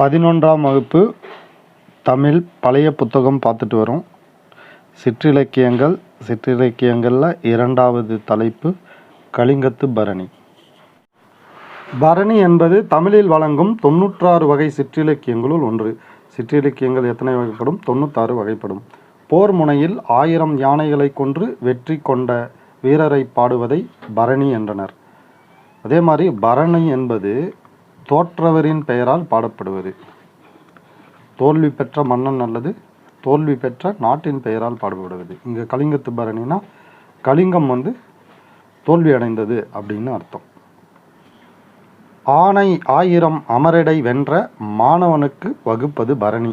பதினொன்றாம் வகுப்பு தமிழ் பழைய புத்தகம் பார்த்துட்டு வரோம். சிற்றிலக்கியங்கள் சிற்றிலக்கியங்களில் இரண்டாவது தலைப்பு கலிங்கத்து பரணி. பரணி என்பது தமிழில் வழங்கும் தொண்ணூற்றாறு வகை சிற்றிலக்கியங்களுள் ஒன்று. சிற்றிலக்கியங்கள் எத்தனை வகைப்படும்? தொண்ணூத்தாறு வகைப்படும். போர் முனையில் ஆயிரம் யானைகளை கொன்று வெற்றி கொண்ட வீரரை பாடுவதை பரணி என்றனர். அதே மாதிரி பரணி என்பது தோற்றவரின் பெயரால் பாடப்படுவது. தோல்வி பெற்ற மன்னன் அல்லது தோல்வி பெற்ற நாட்டின் பெயரால் பாடப்படுவது. இங்கே கலிங்கத்து பரணினா கலிங்கம் வந்து தோல்வி அடைந்தது அப்படின்னு அர்த்தம். ஆனை ஆயிரம் அமரடை வென்ற மாணவனுக்கு வகுப்பது பரணி.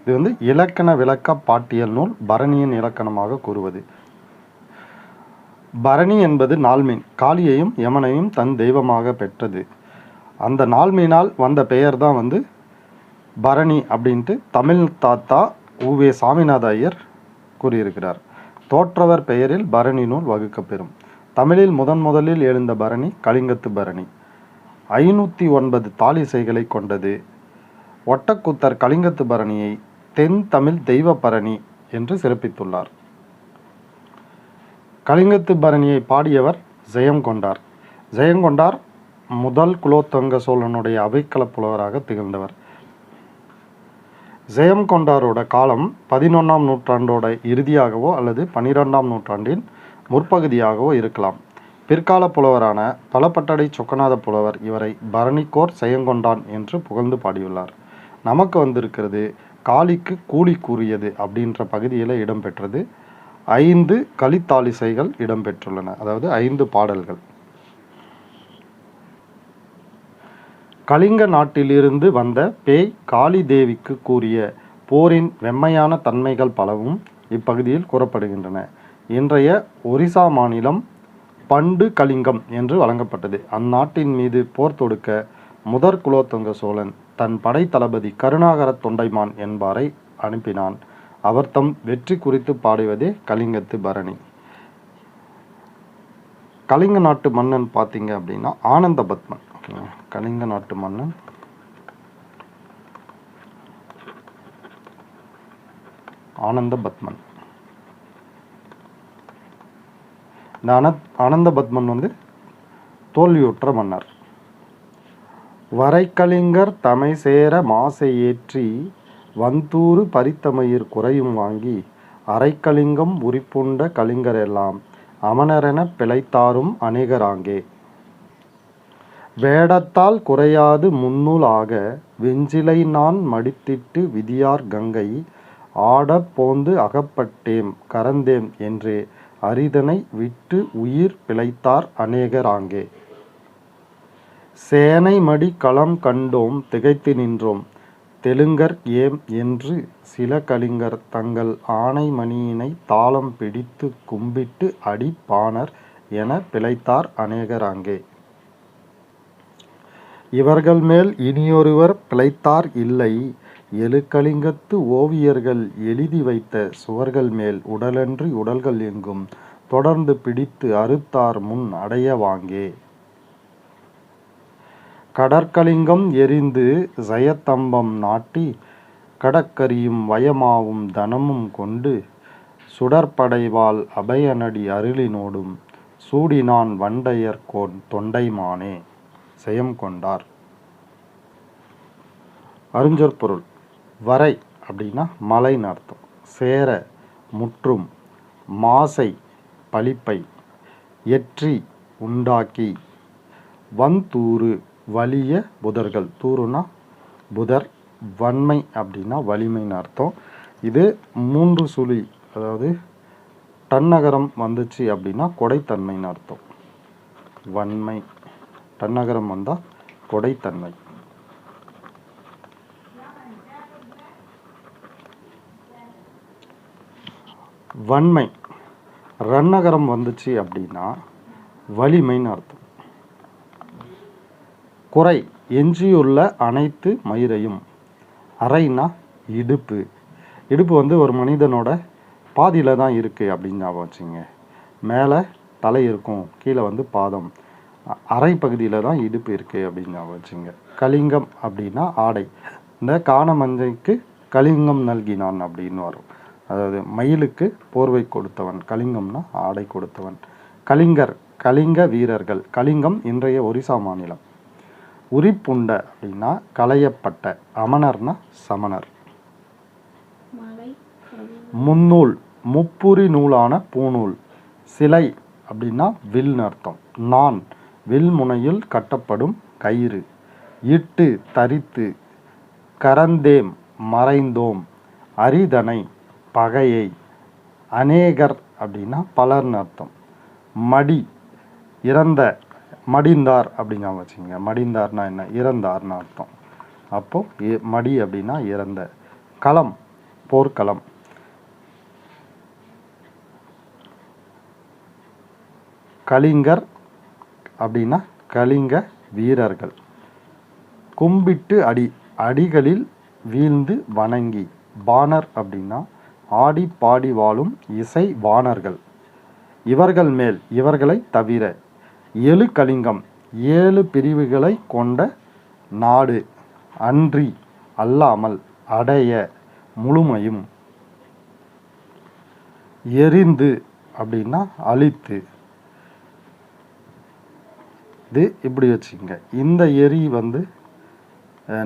இது வந்து இலக்கண விளக்க பாட்டியல் நூல் பரணியின் இலக்கணமாக கூறுவது. பரணி என்பது நாள்மீன். காளியையும் யமனையும் தன் தெய்வமாக பெற்றது. அந்த நாள்மையினால் வந்த பெயர் தான் வந்து பரணி அப்படின்ட்டு தமிழ் தாத்தா உவே சாமிநாத ஐயர் கூறியிருக்கிறார். தோற்றவர் பெயரில் பரணி நூல் வகுக்கப்பெறும். தமிழில் முதன் முதலில் எழுந்த பரணி கலிங்கத்து பரணி. ஐநூற்றி ஒன்பது தாலிசைகளை கொண்டது. ஒட்டக்கூத்தர் கலிங்கத்து பரணியை தென் தமிழ் தெய்வ பரணி என்று சிறப்பித்துள்ளார். கலிங்கத்து பரணியை பாடியவர் ஜெயங்கொண்டார். ஜெயங்கொண்டார் முதல் குலோத்துங்க சோழனுடைய அவைக்கள புலவராக திகழ்ந்தவர். ஜெயங்கொண்டாரோட காலம் பதினொன்றாம் நூற்றாண்டோட இறுதியாகவோ அல்லது பனிரெண்டாம் நூற்றாண்டின் முற்பகுதியாகவோ இருக்கலாம். பிற்கால புலவரான பலப்பட்டடை சொக்கநாத புலவர் இவரை பரணிக்கோர் செயங்கொண்டான் என்று புகழ்ந்து பாடியுள்ளார். நமக்கு வந்திருக்கிறது காளிக்கு கூலி கூறியது அப்படின்ற பகுதியில் இடம்பெற்றது. ஐந்து கலித்தாலிசைகள் இடம்பெற்றுள்ளன. அதாவது ஐந்து பாடல்கள். கலிங்க நாட்டிலிருந்து வந்த பேய் காளி தேவிக்கு கூறிய போரின் வெம்மையான தன்மைகள் பலவும் இப்பகுதியில் கூறப்படுகின்றன. இன்றைய ஒரிசா மாநிலம் பண்டு கலிங்கம் என்று வழங்கப்பட்டது. அந்நாட்டின் மீது போர் தொடுக்க முதற் குலோத்துங்க சோழன் தன் படை தளபதி கருணாகர தொண்டைமான் என்பாரை அனுப்பினான். அவர் தம் வெற்றி குறித்து பாடுவதே கலிங்கத்து பரணி. கலிங்க நாட்டு மன்னன் பார்த்தீங்க அப்படின்னா ஆனந்த பத்மன். ஓகேங்களா கலிங்க நாட்டு மன்னன். ஆனந்த பத்மன். இந்த ஆனந்த பத்மன் வந்து தோல்வியுற்ற மன்னர். வரைக்கலிங்கர் தமை சேர மாசை ஏற்றி வந்தூறு பரித்தமயிர் குறையும் வாங்கி அரைக்கலிங்கம் உரிப்புண்ட கலிங்கரெல்லாம் அமனரென பிழைத்தாரும் அநேகராங்கே வேடத்தால் குறையாது முன்னுள் ஆக வெஞ்சிலை நான் மடித்திட்டு விதியார் கங்கை ஆடப் போந்து அகப்பட்டேம் கரந்தேம் என்றே அரிதனை விட்டு உயிர் பிழைத்தார் அநேகராங்கே சேனை மடி களம் கண்டோம் திகைத்து நின்றோம் தெலுங்கர் ஏம் என்று சில கலிங்கர் தங்கள் ஆணை மணியினை தாளம் பிடித்து கும்பிட்டு அடிப்பானர் என பிழைத்தார் அநேகராங்கே இவர்கள் மேல் இனியொருவர் பிழைத்தார் இல்லை. எழுக்கலிங்கத்து ஓவியர்கள் எழுதி வைத்த சுவர்கள் மேல் உடலன்றி உடல்கள் எங்கும் தொடர்ந்து பிடித்து அறுத்தார் முன் அடைய வாங்கே. கடற்கலிங்கம் எரிந்து ஜயத்தம்பம் நாட்டி கடற்கரியும் வயமாவும் தனமும் கொண்டு சுடற்படைவால் அபயநடி அருளினோடும் சூடினான் வண்டையர்கோன் தொண்டைமானே. செயம் கொண்டார். அருஞ்சொற்பொருள் வரை அப்படின்னா மலைன்னு அர்த்தம். சேர முற்றும் மாசை பழிப்பை எற்றி உண்டாக்கி வந்தூறு வலிய புதர்கள். தூறுனா புதர் வன்மை அப்படின்னா வலிமைன்னு அர்த்தம். இது மூன்று சுழி அதாவது தன்னகரம் வந்துச்சு அப்படின்னா கொடைத்தன்மைன்னு அர்த்தம். வன்மை. தன்னகரம் வந்தால் கொடைத்தன்மை. வன்மை. ரன்னகரம் வந்துச்சு அப்படின்னா வலிமைன்னு அர்த்தம். குறை. எஞ்சியுள்ள அனைத்து மயிரையும். அறைனா இடுப்பு. இடுப்பு வந்து ஒரு மனிதனோட பாதியில் தான் இருக்குது அப்படின்னு ஞாபகம் வச்சுங்க. மேலே தலை இருக்கும் கீழே வந்து பாதம். அரை பகுதியில் தான் இடுப்பு இருக்குது அப்படின்னு வச்சுங்க. கலிங்கம் அப்படின்னா ஆடை. இந்த காணமஞ்சைக்கு கலிங்கம் நல்கினான் அப்படின்னு வரும். அதாவது மயிலுக்கு போர்வை கொடுத்தவன். கலிங்கம்னா ஆடை கொடுத்தவன். கலிங்கர் கலிங்க வீரர்கள். கலிங்கம் இன்றைய ஒரிசா மாநிலம். உரிப்புண்ட அப்படின்னா களையப்பட்ட. அமணர்னா சமணர். முன்னூல் முப்புரி நூலான பூநூல். சிலை அப்படின்னா வில்னு அர்த்தம் நான் வில்முனையில் கட்டப்படும் கயிறு. இட்டு தரித்து கரந்தேம் மறைந்தோம். அரிதனை பகையை அநேகர் அப்படின்னா பலர்னு அர்த்தம். மடி இறந்த மடிந்தார் அப்படிங்க வச்சுங்க மடிந்தார்னா என்ன? இறந்தார்னு அர்த்தம். அப்போ மடி அப்படின்னா இறந்த. களம் போர்க்களம். கலிங்கர் அப்படின்னா கலிங்க வீரர்கள். கும்பிட்டு அடி அடிகளில் வீழ்ந்து வணங்கி பாணர் அப்படின்னா ஆடி பாடி வாழும் இசை வாணர்கள். இவர்கள் மேல் இவர்களை தவிர ஏழு கலிங்கம் ஏழு பிரிவுகளை கொண்ட நாடு அன்றி அல்லாமல் அடைய முழுமையும் எரிந்து அப்படின்னா அழித்து இது இப்படி வச்சுக்கோங்க. இந்த எரி வந்து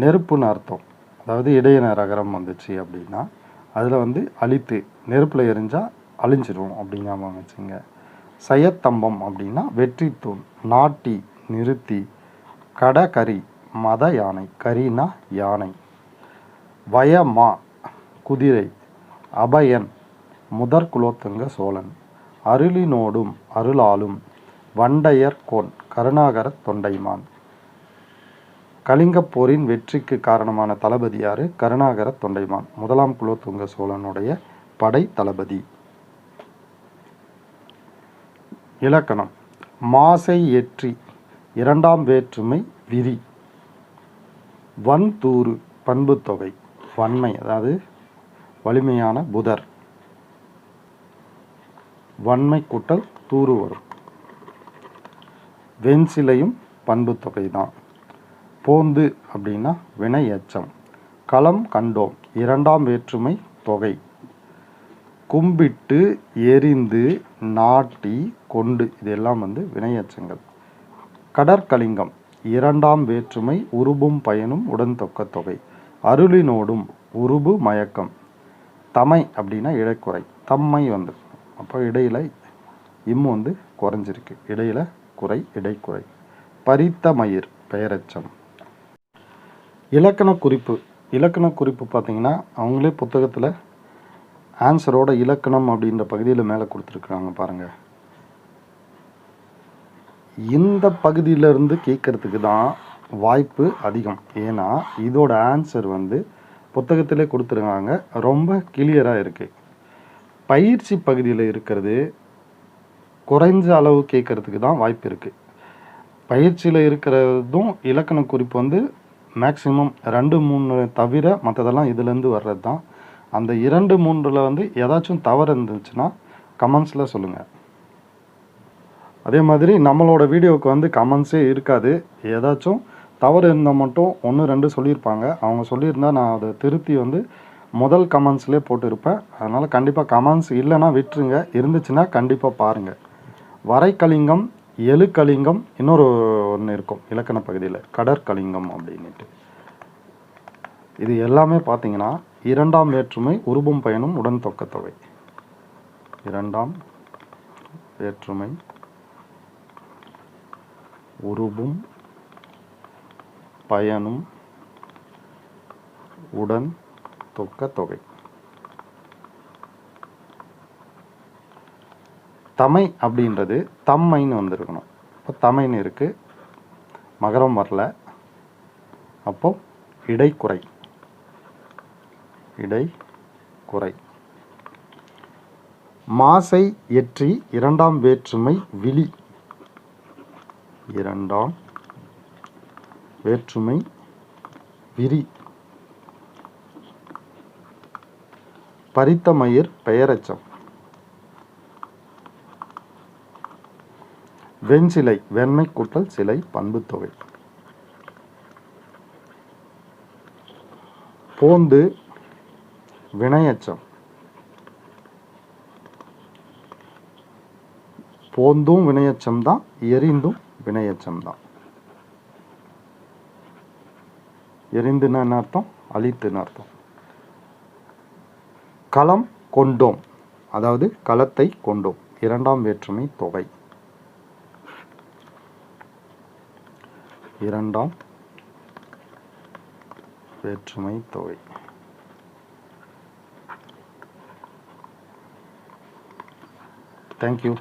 நெருப்புன்னு அர்த்தம். அதாவது இடையன ரகரம் வந்துச்சு அப்படின்னா அதில் வந்து அழித்து நெருப்பில் எரிஞ்சால் அழிஞ்சிரும் அப்படிங்காம வச்சுங்க சயத்தம்பம் அப்படின்னா வெற்றி தூண் நாட்டி நிறுத்தி கடகரி மத யானை கரினா யானை. வயமா குதிரை அபயன் முதற் குலோத்துங்க சோழன். அருளினோடும் அருளாலும் வண்டையர் கோன் கருணாகர தொண்டைமான். கலிங்கப் போரின் வெற்றிக்கு காரணமான தளபதி யாரு? கருணாகர தொண்டைமான். முதலாம் குலோத்துங்க சோழனுடைய படை தளபதி. இலக்கணம். மாசை ஏற்றி இரண்டாம் வேற்றுமை விதி. வன்தூறு பண்புத்தொகை வன்மை அதாவது வலிமையான புதர். வன்மை கூட்டல் தூறு வரும். வெண்சிலையும் பண்புத்தொகை தான் போந்து அப்படின்னா வினை எச்சம் களம் கண்டோம். இரண்டாம் வேற்றுமை தொகை. கும்பிட்டு எரிந்து நாட்டி கொண்டு. இதெல்லாம் வந்து வினையச்சங்கள். கடற்கலிங்கம். இரண்டாம் வேற்றுமை உருபும் பயனும் உடன் தொக்க தொகை. அருளினோடும் உருபு மயக்கம். தமை அப்படின்னா இடைக்குறை. தம்மை வந்து. அப்போ இடையில இம் வந்து குறைஞ்சிருக்கு. இடையில குறை இடைக்குறை. பரித்த மயிர் பெயரச்சம். இலக்கண குறிப்பு. இலக்கண குறிப்பு பார்த்தீங்கன்னா அவங்களே புத்தகத்தில் ஆன்சரோட இலக்கணம் அப்படின்ற பகுதியில் மேலே கொடுத்துருக்குறாங்க பாருங்க. இந்த பகுதியிலிருந்து கேட்கறதுக்கு தான் வாய்ப்பு அதிகம். ஏன்னா இதோட ஆன்சர் வந்து புத்தகத்திலே கொடுத்துருக்காங்க. ரொம்ப கிளியராக இருக்குது பயிற்சி பகுதியில் இருக்கிறது குறைஞ்ச அளவு கேட்கறதுக்கு தான் வாய்ப்பு இருக்குது பயிற்சியில் இருக்கிறதும் இலக்கண குறிப்பு வந்து மேக்ஸிமம் ரெண்டு மூணு தவிர மற்றதெல்லாம் இதுலேருந்து வர்றது தான். அந்த இரண்டு மூன்றில் வந்து ஏதாச்சும் தவறு இருந்துச்சுன்னா கமெண்ட்ஸில் சொல்லுங்கள் அதே மாதிரி நம்மளோட வீடியோவுக்கு வந்து கமெண்ட்ஸே இருக்காது. ஏதாச்சும் தவறு இருந்தால் மட்டும் ஒன்று ரெண்டு சொல்லியிருப்பாங்க. அவங்க சொல்லியிருந்தால் நான் அதை திருத்தி வந்து முதல் கமெண்ட்ஸ்லேயே போட்டிருப்பேன். அதனால் கண்டிப்பாக கமெண்ட்ஸ் இல்லைன்னா விட்டுருங்க. இருந்துச்சுன்னா கண்டிப்பாக பாருங்கள் வரைக்கலிங்கம் எழுக்கலிங்கம் இன்னொரு ஒன்று இருக்கும் இலக்கண பகுதியில். கடற்கலிங்கம் அப்படின்ட்டு இது எல்லாமே பார்த்தீங்கன்னா இரண்டாம் வேற்றுமை உருபும் பயனும் உடன் தொக்கத்தொகை இரண்டாம் வேற்றுமை உருபும் பயனும் உடன் தொக்கத்தொகை தமை அப்படின்றது தம்மைன்னு வந்திருக்கணும். இப்போ தமைன்னு இருக்கு. மகரம் வரல. அப்போ இடைக்குறை. இடை குறை மாசை எற்றி இரண்டாம் வேற்றுமை விழி. இரண்டாம் வேற்றுமை விரி. பரித்தமயிர் பெயரச்சம். வெண்சிலை வெண்மை கூட்டல் சிலை பண்புத்தொகை போந்து வினையச்சம். போந்தும் வினையச்சம் தான் எரிந்தும் வினையச்சம் தான். எரிந்துன்னு என்ன அர்த்தம்? அழித்துன்னு அர்த்தம். களம் கொண்டோம் அதாவது களத்தை கொண்டோம். இரண்டாம் வேற்றுமை தொகை. இரண்டாம் வேற்றுமை தொகை. தேங்க்யூ